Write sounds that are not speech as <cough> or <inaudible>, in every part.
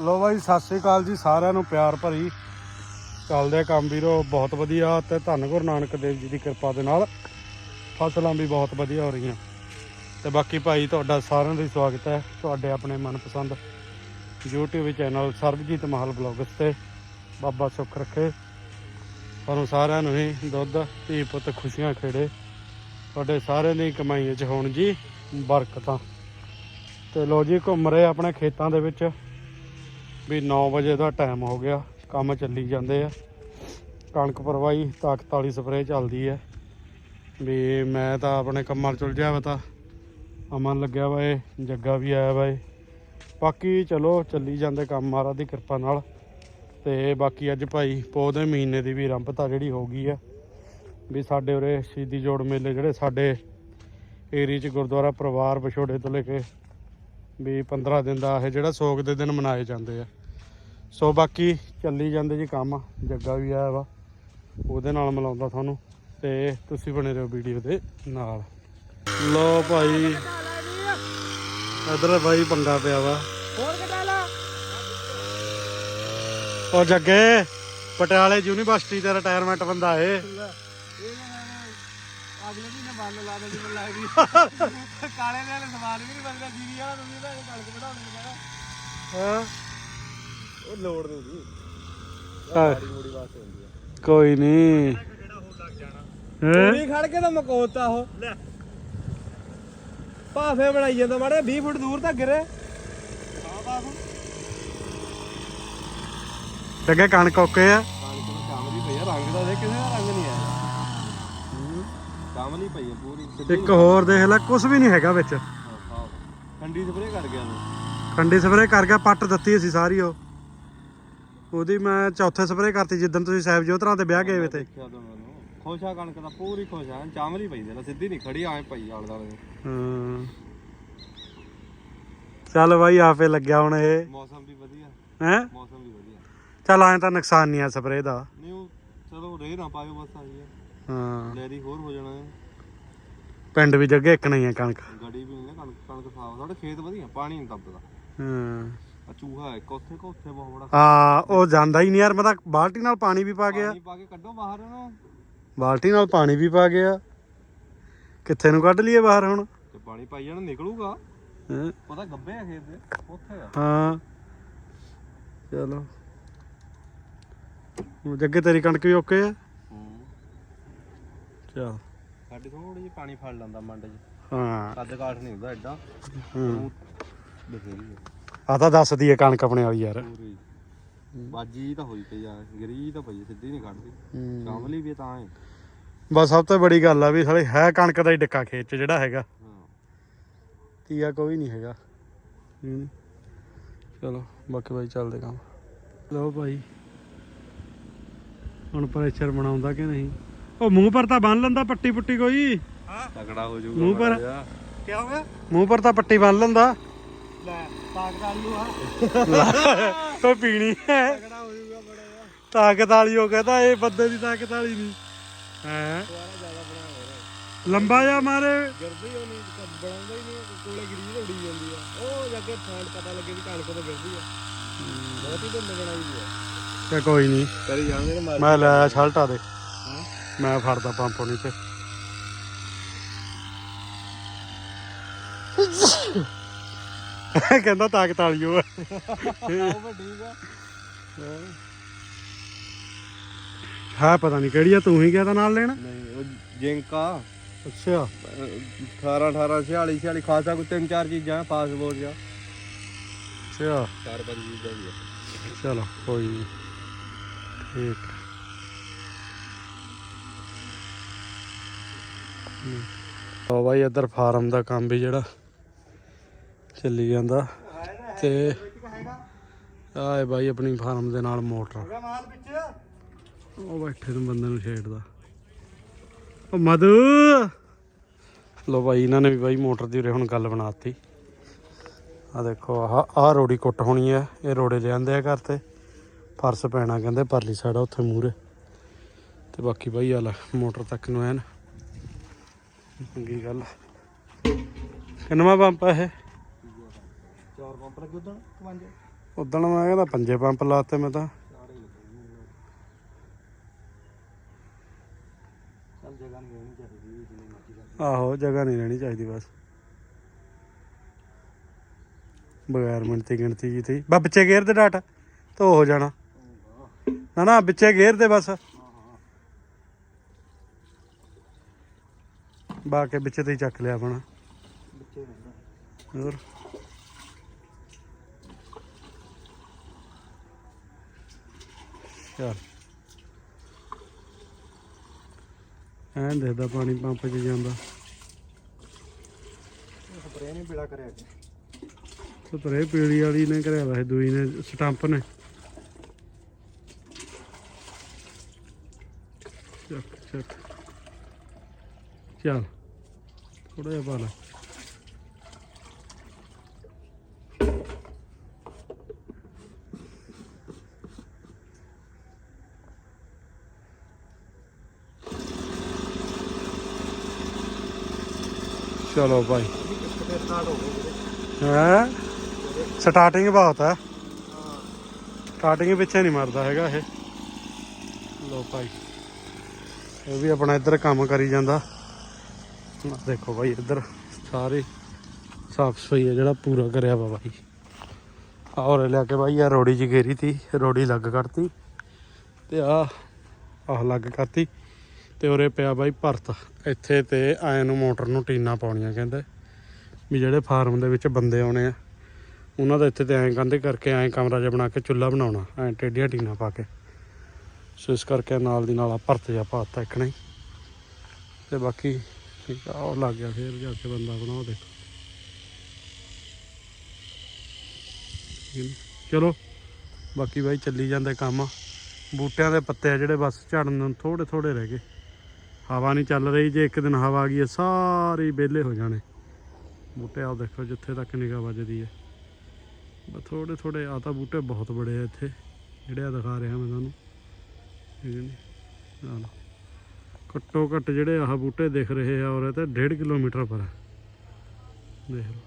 ਲੋ ਬਾਈ, ਸਤਿ ਸ੍ਰੀ ਅਕਾਲ ਜੀ ਸਾਰਿਆਂ ਨੂੰ, ਪਿਆਰ ਭਰੀ। ਚੱਲਦੇ ਆ ਕੰਮ ਵੀਰੋ, ਬਹੁਤ ਵਧੀਆ ਤੇ ਧੰਨ ਗੁਰੂ ਨਾਨਕ ਦੇਵ ਜੀ ਦੀ ਕਿਰਪਾ ਦੇ ਨਾਲ। ਫਸਲਾਂ ਵੀ ਬਹੁਤ ਵਧੀਆ ਹੋ ਰਹੀਆਂ। ਤੇ ਬਾਕੀ ਭਾਈ, ਤੁਹਾਡਾ ਸਾਰਿਆਂ ਦਾ ਸਵਾਗਤ ਹੈ, ਤੁਹਾਡੇ ਆਪਣੇ ਮਨਪਸੰਦ YouTube ਚੈਨਲ ਸਰਬਜੀਤ ਮਹਲ ਬਲੌਗਸ ਤੇ। ਬਾਬਾ ਸੁੱਖ ਰੱਖੇ। ਤੁਹਾਨੂੰ ਸਾਰਿਆਂ ਨੂੰ ਹੀ ਦੁੱਧ, ਧੀ ਪੁੱਤ ਖੁਸ਼ੀਆਂ ਖੇੜੇ। ਤੁਹਾਡੇ ਸਾਰਿਆਂ ਦੀ ਕਮਾਈਆਂ 'ਚ ਹੋਣ ਜੀ ਬਰਕਤਾਂ। ਤੇ ਲੋ ਜੀ, ਘੁੰਮ ਰਹੇ ਆਪਣੇ ਖੇਤਾਂ ਦੇ ਵਿੱਚ। ਵੀ 9 ਵਜੇ ਦਾ ਟਾਈਮ ਹੋ ਗਿਆ, ਕੰਮ ਚੱਲੀ ਜਾਂਦੇ ਆ। ਕਣਕ ਪਰਵਾਈ ਤਾਕਤ ਵਾਲੀ ਸਪਰੇਅ ਚੱਲਦੀ ਹੈ ਵੀ ਮੈਂ ਤਾਂ ਆਪਣੇ ਕੰਮਾਂ 'ਚ ਉਲਝਿਆ ਵਾ ਤਾਂ ਅਮਨ ਲੱਗਿਆ ਵਾ ਏ ਜੱਗਾ ਵੀ ਆਇਆ ਵਾ ਏ ਬਾਕੀ ਚਲੋ, ਚੱਲੀ ਜਾਂਦੇ ਕੰਮ ਮਹਾਰਾਜ ਦੀ ਕਿਰਪਾ ਨਾਲ। ਤੇ ਬਾਕੀ ਅੱਜ ਭਾਈ ਪੋਹ ਦੇ ਮਹੀਨੇ ਦੀ ਵੀ ਰੰਭਤਾ ਜਿਹੜੀ ਹੋ ਗਈ ਆ। ਵੀ ਸਾਡੇ ਉਰੇ ਸ਼ਹੀਦੀ ਜੋੜ ਮੇਲੇ ਜਿਹੜੇ ਸਾਡੇ ਏਰੀਏ 'ਚ ਗੁਰਦੁਆਰਾ ਪਰਿਵਾਰ ਵਿਛੋੜੇ ਤੋਂ ਲੈ ਕੇ ਵੀ 15 ਦਿਨ ਦਾ ਇਹ ਜਿਹੜਾ ਸੋਗ ਦੇ ਦਿਨ ਮਨਾਏ ਜਾਂਦੇ ਆ। ਸੋ ਬਾਕੀ ਚੱਲੀ ਜਾਂਦੇ ਜੀ ਕੰਮ ਜੱਗਾ ਵੀ ਆਇਆ ਵਾ ਉਹਦੇ ਨਾਲ ਮਿਲਾਉਂਦਾ ਤੁਹਾਨੂੰ ਤੇ ਤੁਸੀਂ ਬਣੇ ਰਹੋ ਵੀਡੀਓ ਦੇ ਨਾਲ। ਲੋ ਭਾਈ ਇਧਰ ਭਾਈ ਪੰਗਾ ਪਿਆ ਵਾ। ਹੋਰ ਕਟਾ ਲਾ ਉਹ ਜੱਗੇ ਪਟਿਆਲੇ ਯੂਨੀਵਰਸਿਟੀ ਦਾ ਰਿਟਾਇਰਮੈਂਟ ਬੰਦਾ ਏ। ਅਗਲੇ ਮਹੀਨੇ ਬੰਦ ਲਾ ਦੇ ਜਿਵੇਂ ਗਈ <laughs> ਕਾਲੇ ਵਾਲੇ ਸਮਾਨ ਵੀ ਨਹੀਂ ਬਣਦਾ ਜੀਰੀ ਵਾਲਾ ਤੁਸੀਂ ਤਾਂ ਕਣਕ ਵਧਾਉਣ ਨੂੰ ਕਹਿੰਦਾ। ਹਾਂ। ਉਹ ਲੋੜ ਨਹੀਂ ਜੀ। ਹਾਂ, ਮਾੜੀ ਮੋੜੀ ਵਾਸਤੇ ਹੁੰਦੀ ਆ। ਕੋਈ ਨਹੀਂ। ਹੈਂ? ਪੂਰੀ ਖੜ ਕੇ ਤਾਂ ਮਕੋਤਾ ਉਹ। ਭਾਫੇ ਬਣਾਈ ਜਾਂਦਾ ਮਾੜੇ 20 ਫੁੱਟ ਦੂਰ ਤੱਕ ਗਿਰੇ। ਕਣਕ ਓਕੇ ਆ। ਕਣਕ ਨੂੰ ਕਾਮਲੀ ਪਈ ਆ ਰੰਗ ਦਾ ਕਿਸੇ ਦਾ ਰੰਗ ਨਹੀਂ ਆਇਆ। ਕਾਮਲੀ ਪਈ ਆ ਪੂਰੀ। ਇੱਕ ਹੋਰ ਦੇਖ ਲੈ ਕੁਝ ਵੀ ਨਹੀਂ ਹੈਗਾ ਵਿੱਚ। ਠੰਡੀ ਸਪਰੇ ਕਰ ਗਿਆ ਮੈਂ ਸਪਰੇ ਕਰ ਗਿਆ ਪੱਟ ਦਿੱਤੀ ਸੀ ਸਾਰੀ ਉਹ। ਉਹਦੀ ਮੈਂ ਚੌਥੇ ਸਪਰੇ ਕਰਤੀ ਜਿੱਦਣ ਤੁਸੀਂ ਸਾਹਿਬ ਜੋਤਰਾਂ ਤੇ ਵਿਆਹ ਗਏ ਵੇ ਤੇ। ਦੇਖਿਆ ਤਾਂ ਮੈਨੂੰ ਖੁਸ਼ ਆ ਕਣਕ ਦਾ ਪੂਰੀ ਖੁਸ਼ ਆ। ਚਾਮਲੀ ਪਈ ਦੇ ਸਿੱਧੀ ਨਹੀਂ ਖੜੀ ਐ ਪਈ ਆਲ ਦਾਲੇ ਹਾਂ। ਚੱਲ ਬਾਈ ਆਪੇ ਲੱਗਿਆ ਹੁਣ ਇਹ। ਮੌਸਮ ਵੀ ਵਧੀਆ। ਹੈ? ਮੌਸਮ ਵੀ ਵਧੀਆ। ਚੱਲ ਐਂ ਤਾਂ ਨੁਕਸਾਨ ਨਹੀਂ ਆ ਸਪਰੇ ਦਾ। ਨਹੀਂ ਉਹ ਚਲੋ ਰੇ ਨਾ ਪਾਇਓ ਬਸ ਆਈ ਹੈ ਹਾਂ। ਲੈਰੀ ਹੋਰ ਹੋ ਜਾਣਾ। ਹੈ ਪਿੰਡ ਵੀ ਜੱਗੇ ਇੱਕ ਨਹੀਂ ਆ ਕਣਕ। ਗੜੀ ਵੀ ਨਹੀਂ ਨਾ ਕਣਕ ਕਣਕ ਸਾਫ਼ ਸਾਡੇ ਖੇਤ ਵਧੀਆ ਪਾਣੀ ਨਹੀਂ ਦੱਬਦਾ ਹਾਂ। ਆ ਚੂਹਾ ਇੱਕ ਉੱਥੇ ਕੋ ਉੱਥੇ ਬਹੁਤ ਬੜਾ ਹਾਂ ਉਹ ਜਾਂਦਾ ਹੀ ਨਹੀਂ ਯਾਰ ਮੈਂ ਤਾਂ ਬਾਲਟੀ ਨਾਲ ਪਾਣੀ ਵੀ ਪਾ ਗਿਆ। ਪਾਣੀ ਪਾ ਕੇ ਕੱਢੋ ਬਾਹਰ ਉਹਨੂੰ ਬਾਲਟੀ ਨਾਲ ਪਾਣੀ ਵੀ ਪਾ ਗਿਆ। ਕਿੱਥੇ ਨੂੰ ਕੱਢ ਲਈਏ ਬਾਹਰ ਹੁਣ? ਤੇ ਪਾਣੀ ਪਾਈ ਜਾਣਾ ਨਿਕਲੂਗਾ। ਹੈਂ? ਪਤਾ ਗੱਬੇ ਆ ਖੇਤ ਦੇ ਉੱਥੇ ਆ। ਹਾਂ। ਚਲੋ। ਹੁਣ ਜੱਗੇ ਤੇਰੀ ਕਣਕ ਵੀ ਓਕੇ ਆ? ਹੂੰ। ਚਲ। ਸਾਡੇ ਥੋੜੀ ਜਿਹੀ ਪਾਣੀ ਫੜ ਲੈਂਦਾ ਮੰਡ 'ਚ। ਹਾਂ। ਕੱਦ ਕਾਠ ਨਹੀਂ ਹੁੰਦਾ ਐਡਾ ਹਾਂ। ਬਥੇਰੀ ਹੈ ਆ ਤਾਂ ਦੱਸ ਦਈਏ ਕਣਕ ਆਪਣੇ ਵਾਲੀ ਯਾਰ। ਪੂਰੀ। ਬਾਜੀ ਤਾਂ ਹੋਈ ਪਈ ਆ ਗਰੀ ਤਾਂ ਪਈ ਆ, ਸਿੱਧੀ ਨਹੀਂ ਕੱਢਦੀ। ਹੂੰ। ਸ਼ਾਮਲੀ ਵੀ ਤਾਂ ਹੈ ਬਸ ਸਭ ਤੋਂ ਬੜੀ ਗੱਲ ਆ ਵੀ ਸਾਲੇ ਹੈ ਕਣਕ ਦਾ ਹੀ ਡਿੱਕਾ ਖੇਤ 'ਚ ਜਿਹੜਾ ਹੈਗਾ। ਹਾਂ। ਤੀਆ ਕੋਈ ਨਹੀਂ ਹੈਗਾ। ਹੂੰ। ਚਲੋ ਬਾਕੀ ਬਾਈ ਚੱਲਦੇ ਕੰਮ। ਲਓ ਭਾਈ ਹੁਣ ਪ੍ਰੈਸ਼ਰ ਬਣਾਉਂਦਾ ਕਿ ਨਹੀਂ? ਉਹ ਮੂੰਹ ਪਰ ਤਾਂ ਬੰਨ ਲੈਂਦਾ ਪੱਟੀ ਪੁੱਟੀ ਕੋਈ। ਤਕੜਾ ਹੋ ਜਾਊਗਾ ਮੂੰਹ ਪਰ? ਮਾੜਾ ਜਿਹਾ। ਕੀ ਹੋ ਗਿਆ? ਮੂੰਹ ਪਰ ਤਾਂ ਪੱਟੀ ਬੰਨ ਲੈਂਦਾ। ਲੈ ਤਾਕਤ ਆ। ਕੋਈ ਪੀਣੀ ਹੈ। ਤਕੜਾ ਹੋ ਜਾਊਗਾ ਬੜਾ। ਜਿਹਾ ਤਾਕਤ ਵਾਲੀ ਉਹ ਕਹਿੰਦਾ ਇਹ ਬੰਦੇ ਦੀ ਤਾਕਤ ਵਾਲੀ ਨਹੀਂ। ਹੈ? ਦੁਆਰਾ ਜ਼ਿਆਦਾ ਬਣਾ ਹੋ ਰਿਹਾ ਲੰਬਾ ਜਾ ਮਾਰੇ। ਗਿਰਦੀ ਹੀ ਉਹ ਨਹੀਂ ਬਣਾਉਂਦਾ ਹੀ ਨਹੀਂ ਕੋਲੇ ਗਰੀ ਉੜੀ ਜਾਂਦੀ ਆ। ਉਹ ਜੱਗੇ ਫਾਂਡ ਪਤਾ ਲੱਗੇ ਵੀ ਕਣਕ ਤੋਂ ਗਿਰਦੀ ਆ। ਬਹੁਤ ਹੀ ਧੁੰਦ ਬਣਾਈ ਦੀ ਆ। ਤੇ ਕੋਈ ਨਹੀਂ। ਕਰੀ ਜਾਂਦੇ ਨੇ ਮਾਰ ਮੈਂ ਲੈ ਛਲਟਾ ਦੇ। ਮੈਂ ਫੜਦਾ ਪੰਪ ਨਹੀਂ ਤੇ <laughs> ਕਹਿੰਦਾ ਤਾਕਤ ਵਾਲੀ ਉਹ। ਉਹ ਵੱਡੀ ਆ। ਹੈ ਪਤਾ ਨਹੀਂ ਕਿਹੜੀ ਆ ਤੂੰ ਹੀ ਗਿਆ ਤਾਂ ਨਾਲ ਲੈਣ। ਨਹੀਂ ਉਹ ਜਿੰਕਾ ਅੱਛਾ। 18 18 46 46 ਖਾਸਾ ਕੋਈ ਤਿੰਨ ਚਾਰ ਚੀਜ਼ਾਂ ਪਾਸਪੋਰਟ ਜਾਂ। ਅੱਛਾ। ਚਾਰ ਪੰਜ ਚੀਜ਼ਾਂ ਵੀ ਆ। ਚਲੋ ਕੋਈ ਨਹੀਂ ਠੀਕ। ਆ ਬਾਈ ਇੱਧਰ ਫਾਰਮ ਦਾ ਕੰਮ ਵੀ ਜਿਹੜਾ ਚੱਲੀ ਜਾਂਦਾ। ਤੇ ਆਏ ਬਾਈ ਆਪਣੀ ਫਾਰਮ ਦੇ ਨਾਲ ਮੋਟਰ। ਉਹ ਬੈਠੇ ਨੂੰ ਬੰਦੇ ਨੂੰ ਛੇੜਦਾ। ਉਹ ਮਧੂ! ਲੋ ਬਾਈ, ਇਹਨਾਂ ਨੇ ਵੀ ਬਾਈ ਮੋਟਰ ਦੀ ਉਰੇ ਹੁਣ ਗੱਲ ਬਣਾਤੀ। ਆ ਦੇਖੋ, ਆਹ ਆਹ ਰੋੜੀ ਕੁੱਟ ਹੋਣੀ ਹੈ ਇਹ ਰੋੜੇ ਲਿਆਂਦੇ ਆ ਘਰ ਤੇ। ਫਰਸ਼ ਪੈਣਾ ਕਹਿੰਦੇ, ਪਰਲੀ ਸਾਈਡ ਉੱਥੇ ਮੂਰੇ ਤੇ ਬਾਕੀ ਬਾਈ ਆ ਲੈ, ਮੋਟਰ ਤੱਕ ਨੂੰ ਐਨ। ਚੰਗੀ ਗੱਲ। ਕਿੰਨਵਾ ਪੰਪ ਆ ਇਹ? ਚਾਰ ਪੰਪ ਲੱਗੇ ਉਦੋਂ ਪੰਜ? ਉਦੋਂ ਮੈਂ ਕਹਿੰਦਾ ਪੰਜੇ ਪੰਪ ਲਾਤੇ ਮੈਂ ਤਾਂ। ਚਾਰੇ ਲੱਗੇ ਮੈਨੂੰ ਚੱਲ ਜਗ੍ਹਾ ਨਹੀਂ ਰਹਿਣੀ ਚਾਹੀਦੀ ਜਿੰਨੀ ਮਰਜ਼ੀ ਕਰ ਆਹੋ ਜਗ੍ਹਾ ਨਹੀਂ ਰਹਿਣੀ ਚਾਹੀਦੀ ਬਸ। ਬਗੈਰ ਮਿੰਤੀ ਗਿਣਤੀ ਜੀ ਤੇ ਬਾ ਵਿੱਚੇ ਗੇਰ ਦੇ ਡਾਟ ਧੋ ਹੋ ਜਾਣਾ। ਨਾ ਨਾ ਵਿੱਚੇ ਗੇਰ ਦੇ ਬਸ। ਹਾਂ ਹਾਂ ਬਾ ਕੇ ਵਿੱਚੇ ਤੇ ਹੀ ਚੱਕ ਲਿਆ ਆਪਣਾ। ਵਿੱਚੇ ਰਹਿੰਦਾ। ਹੋਰ? ਚਲ। ਐਂ ਦੇਖਦਾ ਪਾਣੀ ਪੰਪ 'ਚ ਜਾਂਦਾ। ਸਪਰੇਅ ਨਹੀਂ ਪੀਲਾ ਕਰਿਆ ਅੱਜ। ਸਪਰੇ ਪੀਲੀ ਵਾਲੀ ਨੇ ਕਰਿਆ ਵੈਸੇ ਦੂਈ ਨੇ ਸਟੰਪ ਨੇ। ਚੱਕ ਚੱਕ। ਚੱਲ। ਥੋੜਾ ਜਿਹਾ ਪਾ ਲੈ। ਚਲੋ ਭਾਈ। ਕਿਤੇ ਹੈ? ਸਟਾਰਟਿੰਗ ਬਹੁਤ ਹੈ। ਸਟਾਰਟਿੰਗ ਪਿੱਛੇ ਨਹੀਂ ਮਰਦਾ ਹੈਗਾ ਇਹ। ਲੋ ਭਾਈ। ਇਹ ਵੀ ਆਪਣਾ ਇੱਧਰ ਕੰਮ ਕਰੀ ਜਾਂਦਾ। ਦੇਖੋ ਭਾਈ ਇੱਧਰ ਸਾਰੇ ਸਾਫ਼ ਸਫ਼ਾਈ ਹੈ ਜਿਹੜਾ ਪੂਰਾ ਕਰਿਆ ਵਾ ਭਾਈ। ਔਰ ਲਿਆ ਕੇ ਭਾਈ ਆ ਰੋੜੀ ਚ ਗੇਰੀ ਤੀ, ਰੋੜੀ ਲੱਗ ਕਰਤੀ ਤੇ ਆ ਆਹ ਲੱਗ ਕਰਤੀ। ਤੇ ਉਰੇ ਪਿਆ ਬਾਈ ਭਰਤ। ਇੱਥੇ ਤੇ ਐ ਨੂੰ ਮੋਟਰ ਨੂੰ ਟੀਨਾ ਪਾਉਣੀਆਂ ਕਹਿੰਦੇ, ਵੀ ਜਿਹੜੇ ਫਾਰਮ ਦੇ ਵਿੱਚ ਬੰਦੇ ਆਉਣੇ ਆ, ਉਹਨਾਂ ਦਾ ਇੱਥੇ ਤੇ ਐਂ ਕੰਧੇ ਕਰਕੇ ਐਂ ਕਮਰਾ ਜਿਹਾ ਬਣਾ ਕੇ ਚੁੱਲ੍ਹਾ ਬਣਾਉਣਾ, ਐਂ ਟੇਡੀਆਂ ਟੀਨਾਂ ਪਾ ਕੇ। ਸੋ ਇਸ ਕਰਕੇ ਨਾਲ ਦੀ ਨਾਲ ਆ ਭਰਤ ਜਿਹਾ ਪਾਤਾ ਇੱਕ ਨਹੀਂ ਤੇ ਬਾਕੀ ਠੀਕ ਆ, ਉਹ ਲੱਗ ਗਿਆ ਫੇਰ ਜਾ ਕੇ ਬੰਦਾ ਬਣਾਓ ਦੇਖੋ ਚਲੋ, ਬਾਕੀ ਬਾਈ ਚੱਲੀ ਜਾਂਦੇ ਕੰਮ। ਬੂਟਿਆਂ ਦੇ ਪੱਤੇ ਆ ਜਿਹੜੇ ਬਸ ਝੜਨ ਨੂੰ ਥੋੜੇ ਥੋੜੇ ਰਹਿ ਗਏ। ਹਵਾ ਨਹੀਂ ਚੱਲ ਰਹੀ, ਜੇ ਇੱਕ ਦਿਨ ਹਵਾ ਆ ਗਈ ਹੈ, ਸਾਰੇ ਵਿਹਲੇ ਹੋ ਜਾਣੇ। ਬੂਟੇ ਆਹ ਦੇਖੋ ਜਿੱਥੇ ਤੱਕ ਨਿਗਾਹ ਵੱਜਦੀ ਹੈ। ਬਸ ਥੋੜੇ ਥੋੜੇ ਆ ਤਾਂ ਬੂਟੇ ਬਹੁਤ ਬੜੇ ਆ ਇੱਥੇ। ਜਿਹੜੇ ਆ ਦਿਖਾ ਰਿਹਾ ਮੈਂ ਤੁਹਾਨੂੰ। ਠੀਕ ਘੱਟੋ ਘੱਟ ਜਿਹੜੇ ਆਹ ਬੂਟੇ ਦਿਖ ਰਹੇ ਆ ਔਰ ਇਹ ਤਾਂ 1.5 ਕਿਲੋਮੀਟਰ ਪਰ ਦੇਖ ਲਓ।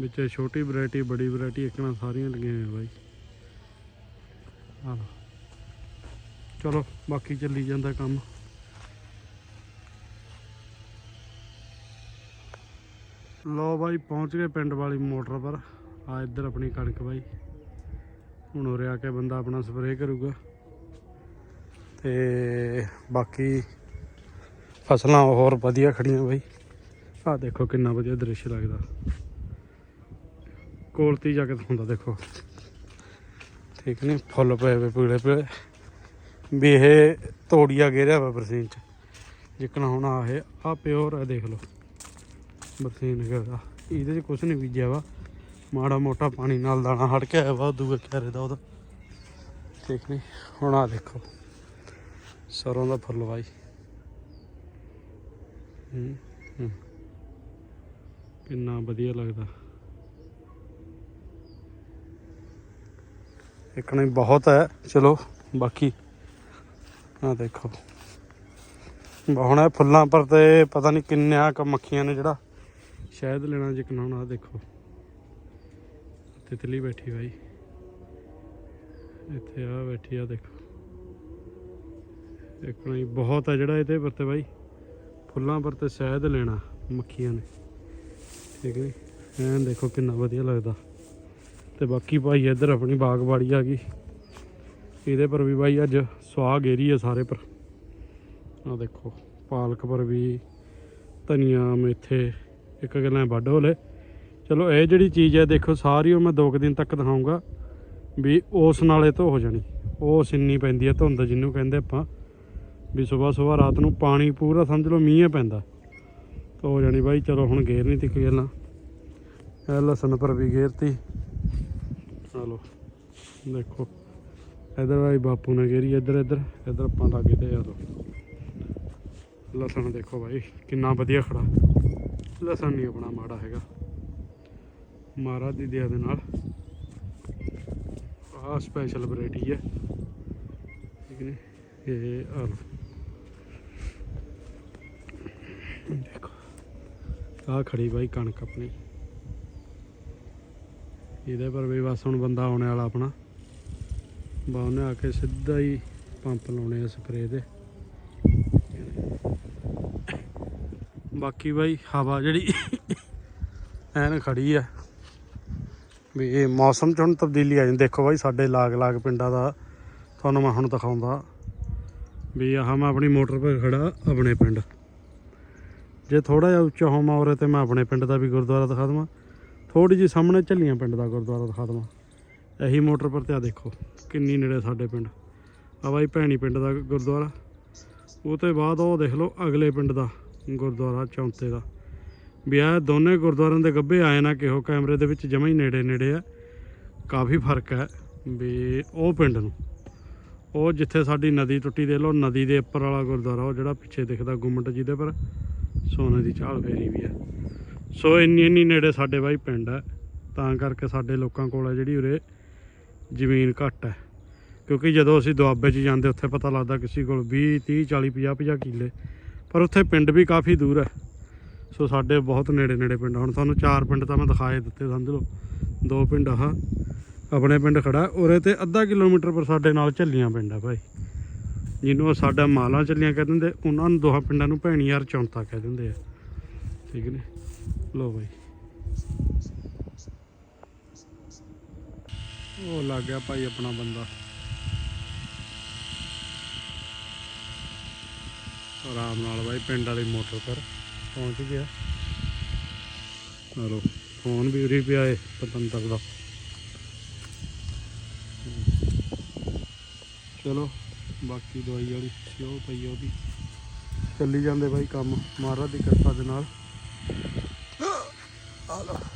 ਵਿੱਚ ਛੋਟੀ ਵੈਰਾਈਟੀ, ਬੜੀ ਵੈਰਾਈਟੀ ਇੱਕਣਾ ਸਾਰੀਆਂ ਲੱਗੀਆਂ ਹੋਈਆਂ ਬਾਈ। ਆਹ ਚਲੋ, ਬਾਕੀ ਚੱਲੀ ਜਾਂਦਾ ਕੰਮ। ਲੋ ਬਾਈ, ਪਹੁੰਚ ਗਏ ਪਿੰਡ ਵਾਲੀ ਮੋਟਰ ਪਰ। ਆ ਇੱਧਰ ਆਪਣੀ ਕਣਕ ਬਾਈ। ਹੁਣ ਉਰੇ ਆ ਕੇ ਬੰਦਾ ਆਪਣਾ ਸਪਰੇਅ ਕਰੂਗਾ। ਤੇ ਬਾਕੀ ਫਸਲਾਂ ਹੋਰ ਵਧੀਆ ਖੜੀਆਂ ਬਾਈ। ਆ ਦੇਖੋ ਕਿੰਨਾ ਵਧੀਆ ਦ੍ਰਿਸ਼ ਲੱਗਦਾ। ਕੋਲਤੀ ਜਾ ਕੇ ਹੁੰਦਾ ਦੇਖੋ। ਠੀਕ ਨਹੀਂ ਫੁੱਲ ਪਏ ਵੇ, ਪੀਲੇ ਪੀਲੇ। ਵੀ ਇਹ ਤੋੜੀਆ ਗੇਰਿਆ ਵਾ ਬਰਸੀਨ ਚ। ਜਿੱਕਣਾ ਹੁਣ ਆ ਇਹ ਆ ਪਿਓਰ ਹੈ ਦੇਖ ਲਓ। ਬਰਸੀਨ ਹੈਗਾ ਇਹਦੇ ਚ ਕੁਝ ਨਹੀਂ ਬੀਜਿਆ ਵਾ। ਮਾੜਾ ਮੋਟਾ ਪਾਣੀ ਨਾਲ ਦਾਣਾ ਹਟ ਕੇ ਆਇਆ ਵਾ ਦੂਏ ਕਿਆਰੇ ਦਾ ਉਹਦਾ। ਠੀਕ ਨਹੀਂ ਹੁਣ ਆ ਦੇਖੋ। ਸਰੋਂ ਦਾ ਫੁੱਲ ਬਾਈ ਕਿੰਨਾ ਵਧੀਆ ਲੱਗਦਾ। ਇੱਕ ਨਹੀਂ ਬਹੁਤ ਹੈ। ਚਲੋ, ਬਾਕੀ ਆ ਦੇਖੋ। ਹੁਣ ਇਹ ਫੁੱਲਾਂ ਪਰ ਤੇ ਪਤਾ ਨਹੀਂ ਕਿੰਨਿਆਂ ਕ ਮੱਖੀਆਂ ਨੇ ਜਿਹੜਾ ਸ਼ਾਇਦ ਲੈਣਾ ਜਿਕਣਾ ਹੁਣ ਆ ਦੇਖੋ ਤਿਤਲੀ ਬੈਠੀ ਬਾਈ। ਇੱਥੇ ਆ ਬੈਠੀ ਆ, ਦੇਖੋ। ਇੱਕ ਨਹੀਂ ਬਹੁਤ ਆ ਜਿਹੜਾ ਇਹਦੇ ਪਰ ਤੇ ਬਾਈ। ਫੁੱਲਾਂ ਪਰ ਤੇ ਸ਼ਾਇਦ ਲੈਣਾ ਮੱਖੀਆਂ ਨੇ। ਠੀਕ ਹੈ ਐਂ ਦੇਖੋ ਕਿੰਨਾ ਵਧੀਆ ਲੱਗਦਾ। ਤੇ ਬਾਕੀ ਭਾਈ ਇੱਧਰ ਆਪਣੀ ਬਾਗਬਾੜੀ ਆ ਗਈ। ਇਹਦੇ ਪਰ ਵੀ ਬਾਈ ਅੱਜ ਸੁਆਹ ਗੇਰੀ ਹੈ ਸਾਰੇ ਪਰ। ਆ ਦੇਖੋ, ਪਾਲਕ ਪਰ ਵੀ, ਧਨੀਆ ਮੇਥੇ, ਇੱਕ ਗੱਲਾਂ ਵੱਢ ਹੋਲੇ। ਚਲੋ, ਇਹ ਜਿਹੜੀ ਚੀਜ਼ ਹੈ ਦੇਖੋ, ਸਾਰੀ ਉਹ ਮੈਂ ਦੋ ਕੁ ਦਿਨ ਤੱਕ ਦਿਖਾਉਂਗਾ ਵੀ ਉਸ ਨਾਲੇ ਧੋ ਹੋ ਜਾਣੀ। ਉਹ ਸਿੰਨੀ ਪੈਂਦੀ ਹੈ ਧੁੰਦ ਜਿਹਨੂੰ ਕਹਿੰਦੇ ਆਪਾਂ ਵੀ ਸਵੇਰ ਸਵੇਰ ਰਾਤ ਨੂੰ ਪਾਣੀ ਪੂਰਾ ਸਮਝ ਲਓ, ਮੀਂਹ ਪੈਂਦਾ। ਧੋ ਹੋ ਜਾਣੀ ਬਾਈ, ਚਲੋ, ਹੁਣ ਗੇਰ ਨਹੀਂ ਤਿੱਕ ਗੱਲਾਂ ਇਹ ਲਸਣ ਪਰ ਵੀ ਗੇਰਤੀ। ਚਲੋ, ਦੇਖੋ। ਇਧਰ ਭਾਈ ਬਾਪੂ ਨੇ ਘੇਰੀ ਇੱਧਰ ਇੱਧਰ। ਇੱਧਰ ਆਪਾਂ ਲਾਗੇ ਤੇ ਆ ਲਸਣ ਦੇਖੋ ਬਾਈ, ਕਿੰਨਾ ਵਧੀਆ ਖੜਾ। ਲਸਣ ਨਹੀਂ ਆਪਣਾ ਮਾੜਾ ਹੈਗਾ। ਮਹਾਰਾਜ ਦੀ ਦਇਆ ਦੇ ਨਾਲ। ਆਹ ਸਪੈਸ਼ਲ ਵੈਰਾਈਟੀ ਹੈ ਠੀਕ ਨੇ? ਇਹ ਆ ਦੇਖੋ। ਆਹ ਖੜੀ ਬਾਈ ਕਣਕ ਆਪਣੀ। ਇਹਦੇ ਪਰ ਵੀ ਬਸ ਹੁਣ ਬੰਦਾ ਆਉਣ ਵਾਲਾ ਆਪਣਾ। ਬਾ ਉਹਨੇ ਆ ਕੇ ਸਿੱਧਾ ਹੀ ਪੰਪ ਲਾਉਣੇ ਆ ਸਪਰੇਅ ਦੇ। ਬਾਕੀ ਬਾਈ ਹਵਾ ਜਿਹੜੀ ਐਨ ਖੜੀ ਆ। ਵੀ ਇਹ ਮੌਸਮ ਚ ਹੁਣ ਤਬਦੀਲੀ ਆ ਜਾਂਦੀ। ਦੇਖੋ ਬਾਈ ਸਾਡੇ ਲਾਗ-ਲਾਗ ਪਿੰਡਾਂ ਦਾ ਤੁਹਾਨੂੰ ਮੈਂ ਹੁਣ ਦਿਖਾਉਂਦਾ। ਵੀ ਆਹ ਮੈਂ ਆਪਣੀ ਮੋਟਰ 'ਤੇ ਖੜਾ ਆਪਣੇ ਪਿੰਡ। ਜੇ ਥੋੜਾ ਜਿਹਾ ਉੱਚਾ ਹੋਵਾਂ ਉਰੇ ਤੇ ਮੈਂ ਆਪਣੇ ਪਿੰਡ ਦਾ ਵੀ ਗੁਰਦੁਆਰਾ ਦਿਖਾ ਦਵਾਂ। ਥੋੜੀ ਜੀ ਸਾਹਮਣੇ ਝੱਲੀਆਂ ਪਿੰਡ ਦਾ ਗੁਰਦੁਆਰਾ ਦਿਖਾ ਦਵਾਂ। ਇਹੀ ਮੋਟਰ ਪਰ ਤੇ ਆ ਦੇਖੋ, ਕਿੰਨੀ ਨੇੜੇ ਸਾਡੇ ਪਿੰਡ। ਆ ਬਾਈ ਭੈਣੀ ਪਿੰਡ ਦਾ ਗੁਰਦੁਆਰਾ। ਉਹ ਤੋਂ ਬਾਅਦ ਉਹ ਦੇਖ ਲਓ ਅਗਲੇ ਪਿੰਡ ਦਾ ਗੁਰਦੁਆਰਾ, ਚੌਂਤੇ ਦਾ। ਵੀ ਆ ਦੋਨੇ ਗੁਰਦੁਆਰਿਆਂ ਦੇ ਗੱਭੇ ਆਏ ਨਾ ਕਿਹੋ, ਕੈਮਰੇ ਦੇ ਵਿੱਚ ਜਮਾਂ ਹੀ ਨੇੜੇ ਨੇੜੇ ਆ। ਕਾਫੀ ਫ਼ਰਕ ਹੈ ਵੀ ਉਹ ਪਿੰਡ ਨੂੰ। ਉਹ ਜਿੱਥੇ ਸਾਡੀ ਨਦੀ ਟੁੱਟੀ ਦੇ ਲੋ ਨਦੀ ਦੇ ਉੱਪਰ ਵਾਲਾ ਗੁਰਦੁਆਰਾ, ਉਹ ਜਿਹੜਾ ਪਿੱਛੇ ਦਿਖਦਾ ਗੁੰਮਟ ਜਿਹਦੇ ਪਰ, ਸੋਨੇ ਦੀ ਝਾਲ ਫੇਰੀ ਵੀ ਹੈ। ਸੋ ਇੰਨੀ ਇੰਨੀ ਨੇੜੇ ਸਾਡੇ ਬਾਈ ਪਿੰਡ ਹੈ। ਤਾਂ ਕਰਕੇ ਸਾਡੇ ਲੋਕਾਂ ਕੋਲ ਹੈ ਜਿਹੜੀ ਉਰੇ ਜ਼ਮੀਨ ਘੱਟ ਹੈ। ਕਿਉਂਕਿ ਜਦੋਂ ਅਸੀਂ ਦੁਆਬੇ 'ਚ ਜਾਂਦੇ, ਉੱਥੇ ਪਤਾ ਲੱਗਦਾ ਕਿਸੇ ਕੋਲ 20 30 40 50 50 ਕਿੱਲੇ। ਪਰ ਉੱਥੇ ਪਿੰਡ ਵੀ ਕਾਫੀ ਦੂਰ ਹੈ। ਸੋ ਸਾਡੇ ਬਹੁਤ ਨੇੜੇ ਨੇੜੇ ਪਿੰਡ ਹੁਣ ਤੁਹਾਨੂੰ ਚਾਰ ਪਿੰਡ ਤਾਂ ਮੈਂ ਦਿਖਾਏ ਦਿੱਤੇ, ਸਮਝ ਲਓ। ਦੋ ਪਿੰਡ ਆਹ। ਆਪਣੇ ਪਿੰਡ ਖੜਾ ਉਰੇ ਤੇ ਅੱਧਾ ਕਿਲੋਮੀਟਰ ਪਰ ਸਾਡੇ ਨਾਲ ਝੱਲੀਆਂ ਪਿੰਡ ਆ ਭਾਈ। ਜਿਹਨੂੰ ਸਾਡਾ ਮਾਲਾਂ ਝੱਲੀਆਂ ਕਹਿ ਦਿੰਦੇ, ਉਹਨਾਂ ਨੂੰ ਦੋਹਾਂ ਪਿੰਡਾਂ ਨੂੰ ਭੈਣੀ ਯਾਰ ਚੌਂਤਾ ਕਹਿ ਦਿੰਦੇ ਆ। ਠੀਕ ਨੇ? ਲੋ ਭਾਈ ਉਹ ਲੱਗ ਗਿਆ ਭਾਈ ਆਪਣਾ ਬੰਦਾ। ਆਰਾਮ ਨਾਲ ਬਾਈ, ਪਿੰਡ ਵਾਲੀ ਮੋਟਰ ਪਰ ਪਹੁੰਚ ਗਿਆ। ਹਲੋ ਫੋਨ ਵੀ ਉਰੀ ਪਿਆ ਏ, ਪਤੰਦਰ ਦਾ। ਚਲੋ, ਬਾਕੀ ਦਵਾਈ ਵਾਲੀ ਸਿਓ ਪਈ ਉਹਦੀ। ਚੱਲੀ ਜਾਂਦੇ ਬਾਈ ਕੰਮ, ਮਹਾਰਾਜ ਦੀ ਕਿਰਪਾ ਦੇ ਨਾਲ। ਆ ਲਓ।